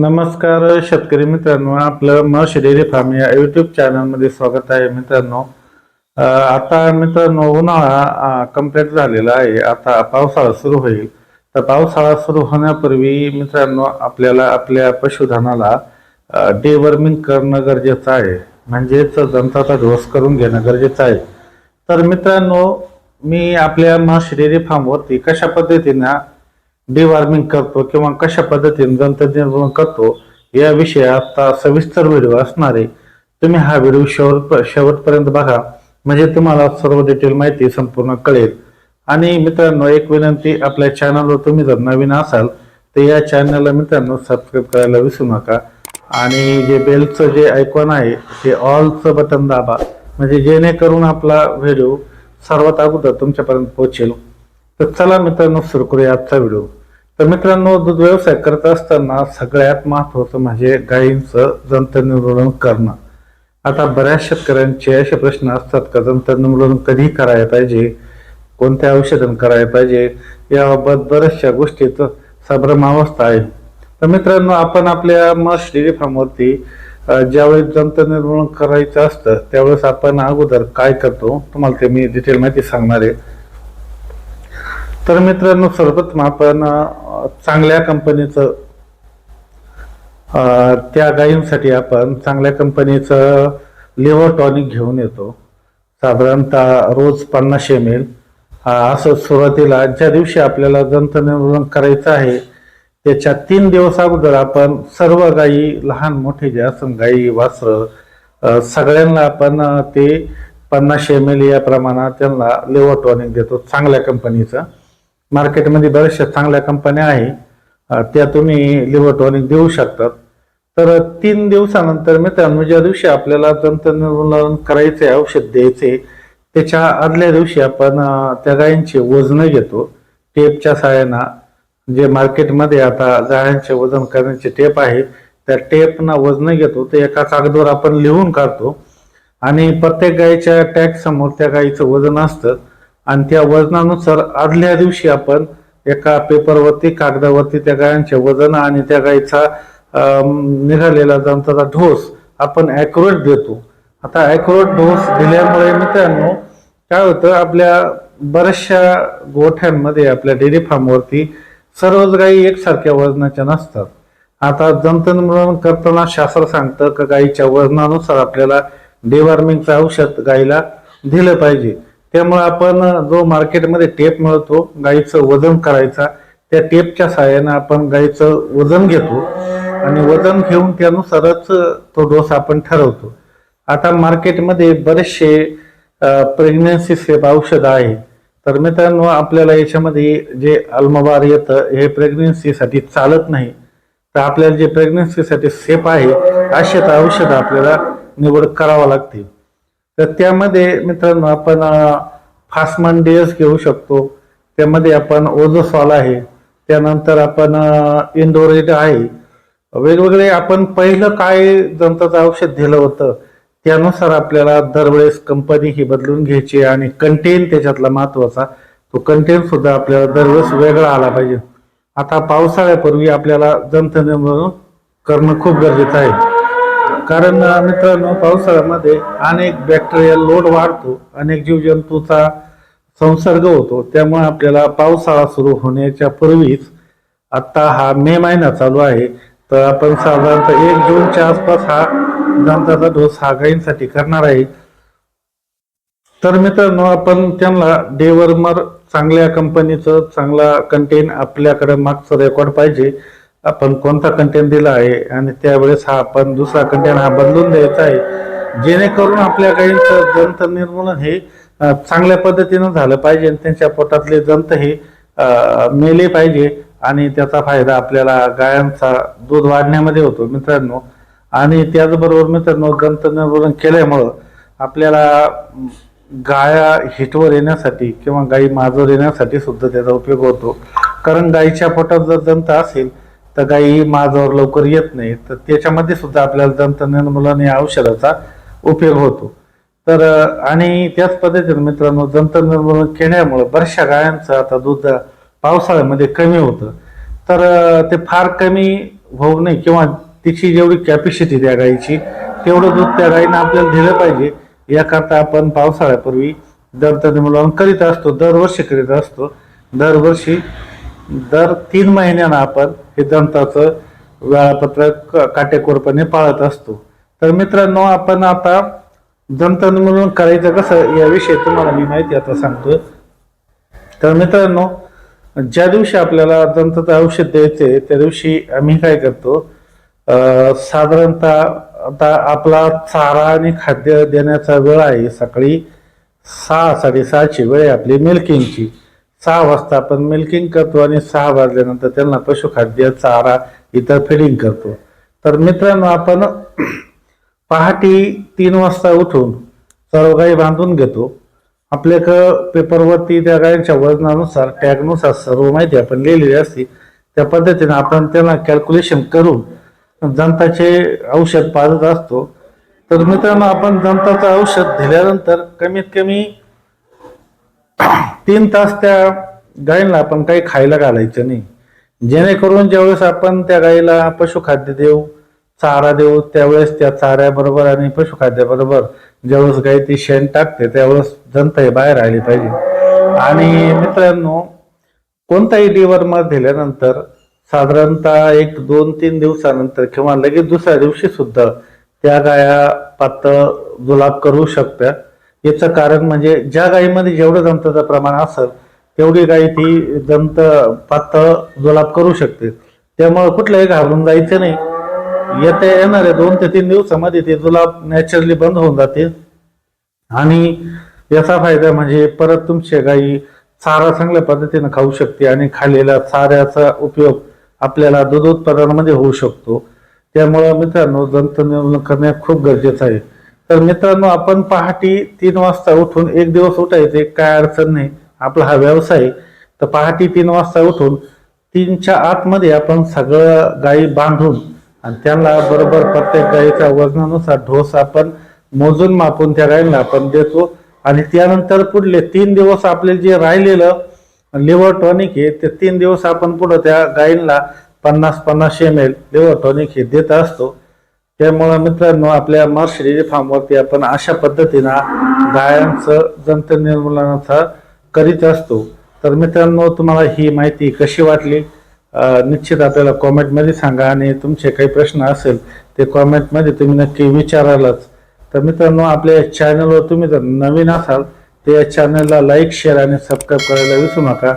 नमस्कार शेतकरी मित्रांनो आपलं मश डेअरी फार्म या युट्यूब चॅनलमध्ये स्वागत आहे मित्रांनो. आता मित्रांनो उन्हाळा कंप्लीट झालेला आहे. आता पावसाळा सुरू होईल. तर पावसाळा सुरू होण्यापूर्वी मित्रांनो आपल्याला आपल्या पशुधनाला डेवर्मिंग करणं गरजेचं आहे. म्हणजेच जंताचा ढोस करून घेणं गरजेचं आहे. तर मित्रांनो मी आपल्या मश डेअरी फार्मवरती कशा पद्धतीनं डिवॉर्मिंग करतो किंवा कशा पद्धतीने तंत्रज्ञान करतो याविषयी आता सविस्तर व्हिडिओ असणार आहे. तुम्ही हा व्हिडिओ शेवट शेवटपर्यंत बघा. म्हणजे तुम्हाला सर्व डिटेल माहिती संपूर्ण कळेल. आणि मित्रांनो एक विनंती आपल्या चॅनलवर तुम्ही जर नवीन असाल तर या चॅनलला मित्रांनो सबस्क्राईब करायला विसरू नका. आणि जे बेलचं जे आयकॉन आहे ते ऑलचं बटन दाबा. म्हणजे जेणेकरून आपला व्हिडिओ सर्वात अगोदर तुमच्यापर्यंत पोहोचेल. तर चला मित्रांनो सुरू करूया आजचा व्हिडिओ तर मित्रांनो दूध व्यवसाय करत असताना सगळ्यात महत्वाचं म्हणजे गायींचं जंतनिर्मूलन करणं. आता बऱ्याच शेतकऱ्यांचे असे प्रश्न असतात का जंतनिर्मूलन कधी करायला पाहिजे? कोणत्या औषधन करायला पाहिजे? याबाबत बऱ्याचशा गोष्टीत संभ्रमावस्था आहे. तर मित्रांनो आपण आपल्या मस्ट डेअरी फार्मवरती ज्यावेळेस जंतनिर्मूलन करायचं असतं त्यावेळेस आपण अगोदर काय करतो? तुम्हाला ते मी डिटेल माहिती सांगणार आहे. तर मित्रांनो सर्वप्रथम आपण चांगल्या कंपनीचं त्या गायींसाठी आपण चांगल्या कंपनीचं लिव्हर टॉनिक घेऊन येतो. साधारणतः रोज पन्नास एम एल असं सुरुवातीला ज्या दिवशी आपल्याला जंतनिर्मूलन करायचं आहे त्याच्या तीन दिवस अगोदर आपण सर्व गायी लहान मोठे जे असं गायी वासरं सगळ्यांना आपण ते पन्नास एम एल या प्रमाणात त्यांना लिव्हर टॉनिक देतो चांगल्या कंपनीचं. मार्केटमध्ये बऱ्याचशा चांगल्या कंपन्या आहे. त्या तुम्ही लिव्हर टॉनिक देऊ शकतात. तर तीन दिवसानंतर मित्रांनो ज्या दिवशी आपल्याला दंतनिर्मूलन करायचे औषध द्यायचे त्याच्या आदल्या दिवशी आपण त्या गायींचे वजन घेतो. टेपच्या साह्यानं जे मार्केटमध्ये आता गायांचे वजन करण्याचे टेप आहे त्या टेपनं वजन घेतो. ते एका कागदावर आपण लिहून काढतो. आणि प्रत्येक गायीच्या टॅग समोर त्या गायीचं वजन असतं. आणि त्या वजनानुसार आदल्या दिवशी आपण एका पेपरवरती कागदावरती त्या गायांचे वजन आणि त्या गायीचा निघालेला जंताचा ढोस आपण ॲक्युरेट देतो. आता ॲक्युरेट डोस दिल्यामुळे मित्रांनो काय होतं आपल्या बऱ्याचशा गोठ्यांमध्ये आपल्या डेअरी फार्मवरती सर्वच गायी एकसारख्या वजनाच्या नसतात. आता जंतनिर्मूलन करताना शास्त्र सांगतं का गायीच्या वजनानुसार आपल्याला डेवॉर्मिंगचं औषध गायीला दिलं पाहिजे. त्यामुळे आपण जो मार्केटमध्ये टेप मिळतो गायीचं वजन करायचा त्या टेपच्या सहाय्याने आपण गायीचं वजन घेतो. आणि वजन घेऊन त्यानुसारच तो डोस आपण ठरवतो. आता मार्केटमध्ये बरेचसे प्रेग्नन्सी सेफ औषध आहे तर मित्रांनो आपल्याला याच्यामध्ये जे अल्मबार येतं हे प्रेग्नन्सीसाठी चालत नाही. तर आपल्याला जे प्रेग्नन्सीसाठी सेफ आहे असे तर औषध आपल्याला निवड करावं लागते तर त्यामध्ये मित्रांनो आपण फासमन डेस घेऊ शकतो. त्यामध्ये आपण ओझोसॉल आहे. त्यानंतर आपण इंडोरेट आहे. वेगवेगळे आपण पहिलं काय जंताचं औषध दिलं होतं त्यानुसार आपल्याला दरवेळेस कंपनी ही बदलून घ्यायची आणि कंटेन त्याच्यातला महत्त्वाचा तो कंटेन सुद्धा आपल्याला दरवेळेस वेगळा आला पाहिजे. आता पावसाळ्यापूर्वी आपल्याला जंतनिर्मूलन करणं खूप गरजेचं आहे. कारण मित्रांनो पावसाळ्यामध्ये अनेक बॅक्टेरिया लोड वाढतो अनेक जीवजंतूचा संसर्ग होतो. त्यामुळे आपल्याला पावसाळा सुरू होण्याच्या पूर्वीच आत्ता हा मे महिना चालू आहे. तर आपण साधारणतः एक जूनच्या आसपास हा दंताचा डोस हा गायींसाठी करणार आहे. तर मित्रांनो आपण त्यांना डेवर्मर चांगल्या कंपनीचं चांगला कंटेन आपल्याकडे मागचं रेकॉर्ड पाहिजे. आपण कोणता कंटेन दिला आहे आणि त्यावेळेस हा आपण दुसरा कंटेन हा बदलून द्यायचा आहे. जेणेकरून आपल्या गायींचं जंत निर्मूलन हे चांगल्या पद्धतीनं झालं पाहिजे आणि त्यांच्या पोटातले जंत हे मेले पाहिजे आणि त्याचा फायदा आपल्याला गायांचा दूध वाढण्यामध्ये होतो मित्रांनो. आणि त्याचबरोबर मित्रांनो जंत निर्मूलन केल्यामुळं आपल्याला गाया हिटवर येण्यासाठी किंवा गायी माजवर येण्यासाठी सुद्धा त्याचा उपयोग होतो. कारण गायीच्या पोटात जर जंत असेल तर गायी माझावर लवकर येत नाही. तर त्याच्यामध्ये सुद्धा आपल्याला दंत मुलाने या औषधाचा उपयोग होतो. तर आणि त्याच पद्धतीने मित्रांनो दंतनिर्मूलन केल्यामुळं केल्यामुळे बऱ्याचशा गायांचं आता दूध पावसाळ्यामध्ये कमी होतं. तर ते फार कमी होऊ नये किंवा तिची जेवढी कॅपॅसिटी त्या गायीची तेवढं दूध त्या गायीनं आपल्याला दिलं पाहिजे. याकरता आपण पावसाळ्यापूर्वी दंतनिर्मूलन करीत असतो दरवर्षी करीत असतो. दरवर्षी दर तीन महिन्यानं आपण हे वेळापत्रक काटेकोरपणे पाळत असतो. तर मित्रांनो आपण आता दंतनिर्मूलन करायचं कसं याविषयी तुम्हाला मी माहिती आता सांगतो तर मित्रांनो ज्या दिवशी आपल्याला दंताचं औषध द्यायचे त्या दिवशी आम्ही काय करतो साधारणतः आता आपला चारा आणि खाद्य देण्याचा वेळ आहे सकाळी सहा साडेसहाची वेळ आहे आपली मिल्किंगची सहा वाजता आपण मिल्किंग करतो आणि सहा वाजल्यानंतर त्यांना पशुखाद्य चारा इतर फिडिंग करतो. तर मित्रांनो आपण पहाटे तीन वाजता उठून सर्व गाई बांधून घेतो. आपल्याकडं पेपरवरती त्या गायांच्या वजनानुसार टॅगनुसार सर्व माहिती आपण लिहिलेली असते. त्या पद्धतीने आपण त्यांना कॅल्क्युलेशन करून जनताचे औषध पाजत असतो. तर मित्रांनो आपण जनताचं औषध दिल्यानंतर कमीत कमी तीन तास त्या गायींना आपण काही खायला घालायचं नाही. जेणेकरून ज्यावेळेस आपण त्या गायीला पशुखाद्य देऊ चारा देऊ त्यावेळेस त्या चाऱ्याबरोबर आणि पशुखाद्याबरोबर ज्यावेळेस गाय ती शेण टाकते त्यावेळेस जनता हे बाहेर आली पाहिजे. आणि मित्रांनो कोणताही डिवर्मर दिल्यानंतर साधारणतः एक दोन तीन दिवसानंतर किंवा लगेच दुसऱ्या दिवशी सुद्धा त्या गाया पातळ जुलाब करू शकतात. याचं कारण म्हणजे ज्या गायीमध्ये जेवढं दंताचं प्रमाण असेल तेवढी गाय ती दंत पातळ जुलाब करू शकते. त्यामुळे कुठल्याही घाबरून जायचं नाही. येत्या येणाऱ्या दोन ते तीन दिवसामध्ये ते जुलाब नॅचरली बंद होऊन जाते. आणि याचा फायदा म्हणजे परत तुमच्या गायी चारा चांगल्या पद्धतीने खाऊ शकते आणि खाल्लेल्या चाऱ्याचा उपयोग आपल्याला दूध उत्पादनामध्ये होऊ शकतो. त्यामुळं मित्रांनो दंत निर्मूलन करणे खूप गरजेचं आहे. तर मित्रांनो आपण पहाटे तीन वाजता उठून एक दिवस उठायचे काय अडचण नाही. आपला हा व्यवसाय तर पहाटे तीन वाजता उठून तीनच्या आतमध्ये आपण सगळं गायी बांधून आणि त्यांना बरोबर प्रत्येक गायीच्या वजनानुसार ढोस आपण मोजून मापून त्या गायीला आपण देतो. आणि त्यानंतर पुढले तीन दिवस आपले जे राहिलेलं लिव्हर टॉनिक आहे ते तीन दिवस आपण पुढं त्या गायींना पन्नास पन्नास एम एल लिव्हर टॉनिक हे देत असतो. त्यामुळं मित्रांनो आपल्या मर्श डेअरी फार्मवरती आपण अशा पद्धतीनं गायांचं जंत निर्मूलनाचा करीत असतो. तर मित्रांनो तुम्हाला ही माहिती कशी वाटली? निश्चित आपल्याला कॉमेंटमध्ये सांगा आणि तुमचे काही प्रश्न असेल ते कॉमेंटमध्ये तुम्ही नक्की विचारालच. तर मित्रांनो आपल्या चॅनलवर तुम्ही जर नवीन असाल तर या चॅनलला लाईक शेअर आणि सबस्क्राईब करायला विसरू नका.